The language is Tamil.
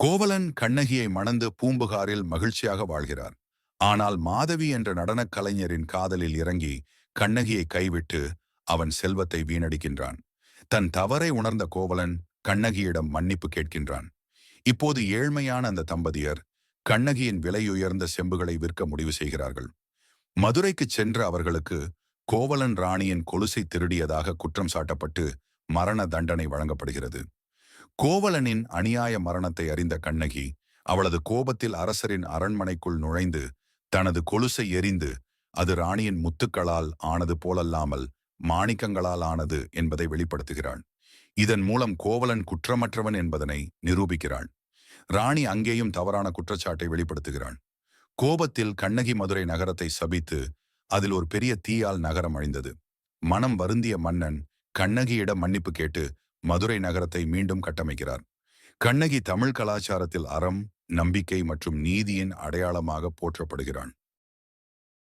கோவலன் கண்ணகியை மணந்து பூம்புகாரில் மகிழ்ச்சியாக வாழ்கிறார். ஆனால் மாதவி என்ற நடனக் கலைஞரின் காதலில் இறங்கி கண்ணகியை கைவிட்டு அவன் செல்வத்தை வீணடிக்கின்றான். தன் தவறை உணர்ந்த கோவலன் கண்ணகியிடம் மன்னிப்பு கேட்கின்றான். இப்போது ஏழ்மையான அந்த தம்பதியர் கண்ணகியின் விலையுயர்ந்த செம்புகளை விற்க முடிவு செய்கிறார்கள். மதுரைக்கு சென்ற அவர்களுக்கு கோவலன் ராணியின் கொலுசை திருடியதாக குற்றம் சாட்டப்பட்டு மரண தண்டனை வழங்கப்படுகிறது. கோவலனின் அநியாய மரணத்தை அறிந்த கண்ணகி அவளது கோபத்தில் அரசரின் அரண்மனைக்குள் நுழைந்து தனது கொலுசை எரிந்து அது ராணியின் முத்துக்களால் ஆனது போலல்லாமல் மாணிக்கங்களால் ஆனது என்பதை வெளிப்படுத்துகிறாள். இதன் மூலம் கோவலன் குற்றமற்றவன் என்பதனை நிரூபிக்கிறாள். ராணி அங்கேயும் தவறான குற்றச்சாட்டை வெளிப்படுத்துகிறாள். கோபத்தில் கண்ணகி மதுரை நகரத்தை சபித்து அதில் ஒரு பெரிய தீயால் நகரம் அழிந்தது. மனம் வருந்திய மன்னன் கண்ணகியிடம் மன்னிப்பு கேட்டு மதுரை நகரத்தை மீண்டும் கட்டமைக்கிறார். கண்ணகி தமிழ் கலாச்சாரத்தில் அறம் நம்பிக்கை மற்றும் நீதியின் அடையாளமாக போற்றப்படுகிறான்.